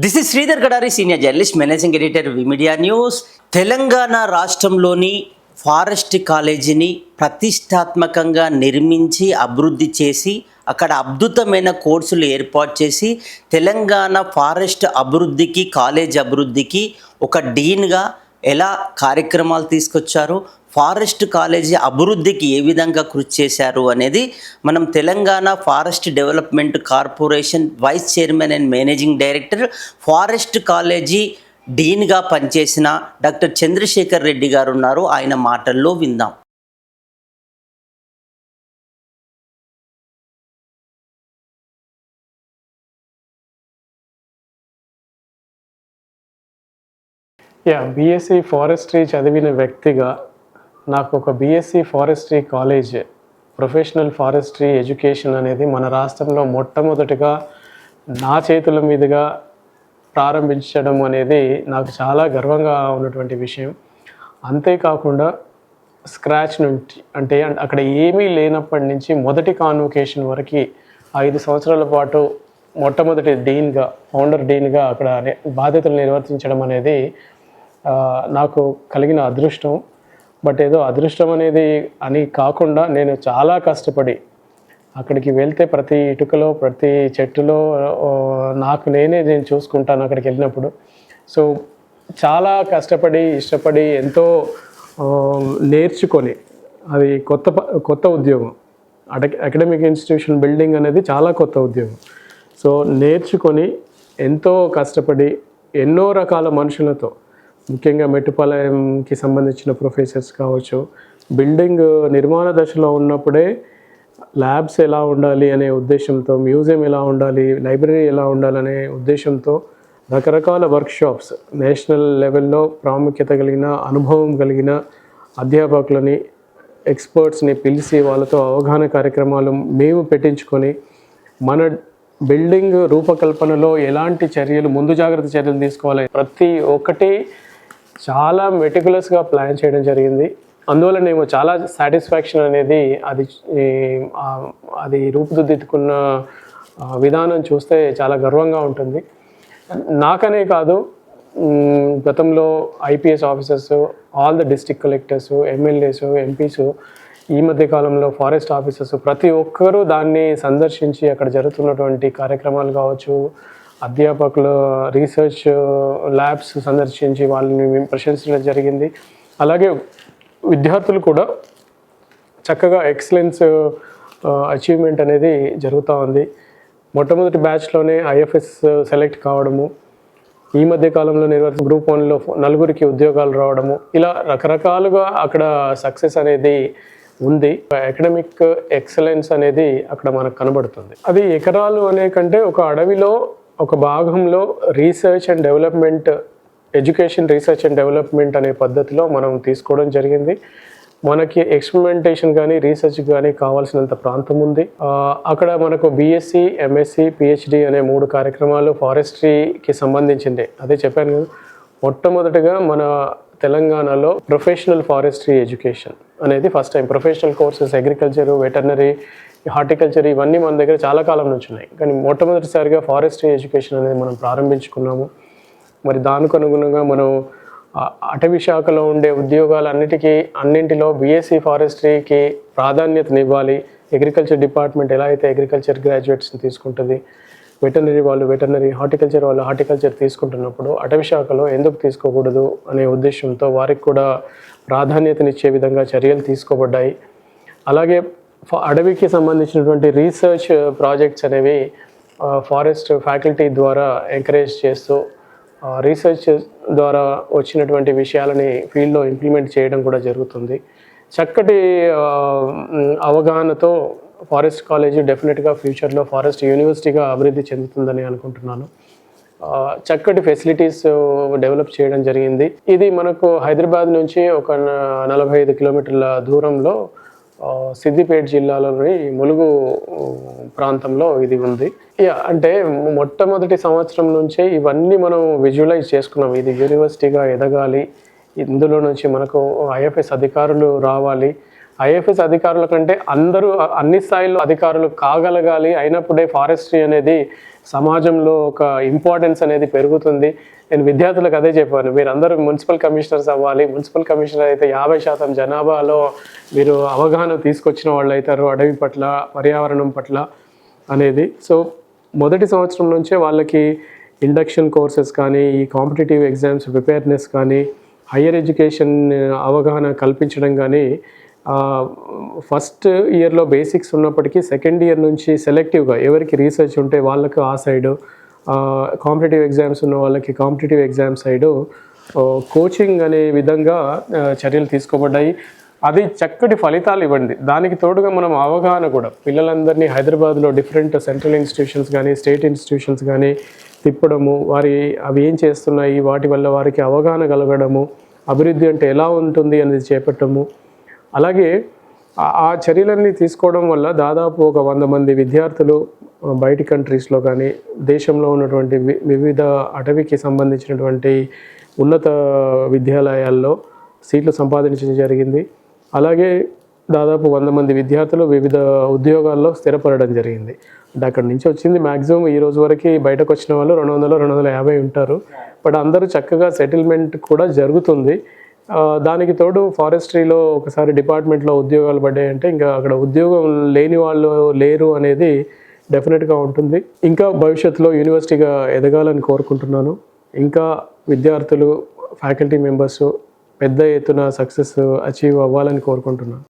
This is Sridhar Gadari senior journalist managing editor media news Telangana రాష్ట్రంలోని forest కాలేజీని ప్రతిష్టాత్మకంగా నిర్మించి అభివృద్ధి చేసి అక్కడ అద్భుతమైన కోర్సులు ఏర్పాటు చేసి తెలంగాణ ఫారెస్ట్ అభివృద్ధికి కాలేజ్ అభివృద్ధికి ఒక డీన్గా ఎలా కార్యక్రమాలు తీసుకొచ్చారు ఫారెస్ట్ కాలేజీ అభివృద్ధికి ఏ విధంగా కృషి చేశారు అనేది మనం Telangana forest development corporation vice chairman and managing director forest college డీన్గా పనిచేసిన డాక్టర్ చంద్రశేఖర్ రెడ్డి గారు ఉన్నారు. ఆయన మాటల్లో విందాం. యా బీఎస్సీ ఫారెస్ట్రీ చదివిన వ్యక్తిగా నాకు ఒక BSc forestry college professional forestry education అనేది మన రాష్ట్రంలో మొట్టమొదటిగా నా చేతుల మీదుగా ప్రారంభించడం అనేది నాకు చాలా గర్వంగా ఉన్నటువంటి విషయం. అంతేకాకుండా స్క్రాచ్ నుంచి అంటే అక్కడ ఏమీ లేనప్పటి నుంచి మొదటి కాన్వకేషన్ వరకు ఐదు సంవత్సరాల పాటు మొట్టమొదటి డీన్గా ఫౌండర్ డీన్గా అక్కడ బాధ్యతలు నిర్వర్తించడం అనేది నాకు కలిగిన అదృష్టం. బట్ ఏదో అదృష్టం అనేది అని కాకుండా నేను చాలా కష్టపడి అక్కడికి వెళ్తే ప్రతి ఇటుకలో ప్రతి చెట్టులో నాకు నేనే నేను చూసుకుంటాను అక్కడికి వెళ్ళినప్పుడు. సో చాలా కష్టపడి ఇష్టపడి ఎంతో నేర్చుకొని అది కొత్త ప- కొత్త ఉద్యోగం. అడ అకాడమిక్ ఇన్స్టిట్యూషన్ బిల్డింగ్ అనేది చాలా కొత్త ఉద్యోగం. సో నేర్చుకొని ఎంతో కష్టపడి ఎన్నో రకాల మనుషులతో ముఖ్యంగా మెట్టుపాలయంకి సంబంధించిన ప్రొఫెసర్స్ కావచ్చు బిల్డింగ్ నిర్మాణ దశలో ఉన్నప్పుడే ల్యాబ్స్ ఎలా ఉండాలి అనే ఉద్దేశంతో మ్యూజియం ఎలా ఉండాలి లైబ్రరీ ఎలా ఉండాలనే ఉద్దేశంతో రకరకాల వర్క్షాప్స్ నేషనల్ లెవెల్లో ప్రాముఖ్యత కలిగిన అనుభవం కలిగిన అధ్యాపకులని ఎక్స్పర్ట్స్ని పిలిచి వాళ్ళతో అవగాహన కార్యక్రమాలు మేము పెట్టించుకొని మన బిల్డింగ్ రూపకల్పనలో ఎలాంటి చర్యలు ముందు జాగ్రత్త చర్యలు తీసుకోవాలి ప్రతి ఒక్కటి చాలా మెటికులస్గా ప్లాన్ చేయడం జరిగింది. అందువల్ల నేను చాలా సాటిస్ఫాక్షన్ అనేది అది అది రూపుదిద్దుకున్న విధానం చూస్తే చాలా గర్వంగా ఉంటుంది. నాకనే కాదు గతంలో IPS officers all the district collectors MLAs MPs ఈ మధ్య కాలంలో ఫారెస్ట్ ఆఫీసర్స్ ప్రతి ఒక్కరూ దాన్ని సందర్శించి అక్కడ జరుగుతున్నటువంటి కార్యక్రమాలు కావచ్చు అధ్యాపకులు రీసెర్చ్ ల్యాబ్స్ సందర్శించి వాళ్ళని మేము ప్రశంసించడం జరిగింది. అలాగే విద్యార్థులు కూడా చక్కగా ఎక్సలెన్స్ అచీవ్మెంట్ అనేది జరుగుతూ ఉంది. మొట్టమొదటి బ్యాచ్లోనే ఐఎఫ్ఎస్ సెలెక్ట్ కావడము ఈ మధ్య కాలంలో నిర్వహించిన గ్రూప్ వన్లో నలుగురికి ఉద్యోగాలు రావడము ఇలా రకరకాలుగా అక్కడ సక్సెస్ అనేది ఉంది. అకాడమిక్ ఎక్సలెన్స్ అనేది అక్కడ మనకు కనబడుతుంది. అది ఎకరాలు అనే కంటే ఒక అడవిలో ఒక భాగంలో research and development education research and development అనే పద్ధతిలో మనం తీసుకోవడం జరిగింది. మనకి ఎక్స్పెరిమెంటేషన్ కానీ రీసెర్చ్ కానీ కావాల్సినంత ప్రాంతం ఉంది. అక్కడ మనకు బీఎస్సీ ఎంఎస్సి పిహెచ్డి అనే మూడు కార్యక్రమాలు ఫారెస్ట్రీకి సంబంధించిందే. అదే చెప్పాను కదా. మొట్టమొదటిగా మన తెలంగాణలో ప్రొఫెషనల్ ఫారెస్ట్రీ ఎడ్యుకేషన్ అనేది first time professional courses agriculture veterinary horticulture ఇవన్నీ మన దగ్గర చాలా కాలం నుంచి ఉన్నాయి. కానీ మొట్టమొదటిసారిగా ఫారెస్ట్రీ ఎడ్యుకేషన్ అనేది మనం ప్రారంభించుకున్నాము. మరి దానికి అనుగుణంగా మనం అటవీ శాఖలో ఉండే ఉద్యోగాలన్నిటికీ అన్నింటిలో బీఎస్సీ ఫారెస్ట్రీకి ప్రాధాన్యతనివ్వాలి. అగ్రికల్చర్ డిపార్ట్మెంట్ ఎలా అయితే అగ్రికల్చర్ గ్రాడ్యుయేట్స్ని తీసుకుంటుంది వెటర్నరీ వాళ్ళు వెటర్నరీ హార్టికల్చర్ వాళ్ళు హార్టికల్చర్ తీసుకుంటున్నప్పుడు అటవీ శాఖలో ఎందుకు తీసుకోకూడదు అనే ఉద్దేశంతో వారికి కూడా ప్రాధాన్యతనిచ్చే విధంగా చర్యలు తీసుకోబడ్డాయి. అలాగే అడవికి సంబంధించినటువంటి రీసెర్చ్ ప్రాజెక్ట్స్ అనేవి ఫారెస్ట్ ఫ్యాకల్టీ ద్వారా ఎంకరేజ్ చేస్తూ రీసెర్చ్ ద్వారా వచ్చినటువంటి విషయాలని ఫీల్డ్లో ఇంప్లిమెంట్ చేయడం కూడా జరుగుతుంది. చక్కటి అవగాహనతో ఫారెస్ట్ కాలేజీ డెఫినెట్గా ఫ్యూచర్లో ఫారెస్ట్ యూనివర్సిటీగా అభివృద్ధి చెందుతుందని అనుకుంటున్నాను. చక్కటి ఫెసిలిటీస్ డెవలప్ చేయడం జరిగింది. ఇది మనకు హైదరాబాద్ నుంచి ఒక నలభై ఐదు కిలోమీటర్ల దూరంలో సిద్దిపేట జిల్లాలోని ములుగు ప్రాంతంలో ఇది ఉంది. అంటే మొట్టమొదటి సంవత్సరం నుంచే ఇవన్నీ మనం విజువలైజ్ చేసుకున్నాం. ఇది యూనివర్సిటీగా ఎదగాలి. ఇందులో నుంచి మనకు ఐఎఫ్ఎస్ అధికారులు రావాలి. ఐఎఫ్ఎస్ అధికారుల కంటే అందరూ అన్ని స్థాయిల్లో అధికారులు కాగలగాలి. అయినప్పుడే ఫారెస్ట్రీ అనేది సమాజంలో ఒక ఇంపార్టెన్స్ అనేది పెరుగుతుంది. నేను విద్యార్థులకు అదే చెప్పాను. మీరు అందరూ మున్సిపల్ కమిషనర్స్ అవ్వాలి. మున్సిపల్ కమిషనర్ అయితే యాభై శాతం జనాభాలో మీరు అవగాహన తీసుకొచ్చిన వాళ్ళు అవుతారు అడవి పట్ల పర్యావరణం పట్ల అనేది. సో మొదటి సంవత్సరం నుంచే వాళ్ళకి ఇండక్షన్ కోర్సెస్ కానీ ఈ కాంపిటేటివ్ ఎగ్జామ్స్ ప్రిపేర్నెస్ కానీ హయ్యర్ ఎడ్యుకేషన్ అవగాహన కల్పించడం కానీ ఫస్ట్ ఇయర్లో బేసిక్స్ ఉన్నప్పటికీ సెకండ్ ఇయర్ నుంచి సెలెక్టివ్గా ఎవరికి రీసెర్చ్ ఉంటే వాళ్ళకు ఆ సైడు కాంపిటేటివ్ ఎగ్జామ్స్ ఉన్న వాళ్ళకి కాంపిటేటివ్ ఎగ్జామ్ సైడు కోచింగ్ అనే విధంగా చర్యలు తీసుకోబడ్డాయి. అది చక్కటి ఫలితాలు ఇవ్వండి. దానికి తోడుగా మనం అవగాహన కూడా పిల్లలందరినీ హైదరాబాద్లో డిఫరెంట్ సెంట్రల్ ఇన్స్టిట్యూషన్స్ కానీ స్టేట్ ఇన్స్టిట్యూషన్స్ కానీ తిప్పడము వారి అవి ఏం చేస్తున్నాయి వాటి వల్ల వారికి అవగాహన కలగడము అభివృద్ధి అంటే ఎలా ఉంటుంది అనేది చేపట్టము అలాగే ఆ- చర్యలన్నీ తీసుకోవడం వల్ల దాదాపు ఒక వంద మంది విద్యార్థులు బయటి కంట్రీస్లో కానీ దేశంలో ఉన్నటువంటి వి- వివిధ అటవీకి సంబంధించినటువంటి ఉన్నత విద్యాలయాల్లో సీట్లు సంపాదించడం జరిగింది. అలాగే దాదాపు వంద మంది విద్యార్థులు వివిధ ఉద్యోగాల్లో స్థిరపడడం జరిగింది. అంటే అక్కడి నుంచి వచ్చింది మ్యాక్సిమం ఈ రోజు వరకు బయటకు వచ్చిన వాళ్ళు రెండు వందలు రెండు వందల యాభై ఉంటారు. బట్ అందరూ చక్కగా సెటిల్మెంట్ కూడా జరుగుతుంది. దానికి తోడు ఫారెస్ట్రీలో ఒకసారి డిపార్ట్మెంట్లో ఉద్యోగాలు పడ్డాయంటే ఇంకా అక్కడ ఉద్యోగం లేని వాళ్ళు లేరు అనేది డెఫినెట్గా ఉంటుంది. ఇంకా భవిష్యత్తులో యూనివర్సిటీగా ఎదగాలని కోరుకుంటున్నాను. ఇంకా విద్యార్థులు ఫ్యాకల్టీ మెంబర్స్ పెద్ద ఎత్తున సక్సెస్ అచీవ్ అవ్వాలని కోరుకుంటున్నాను.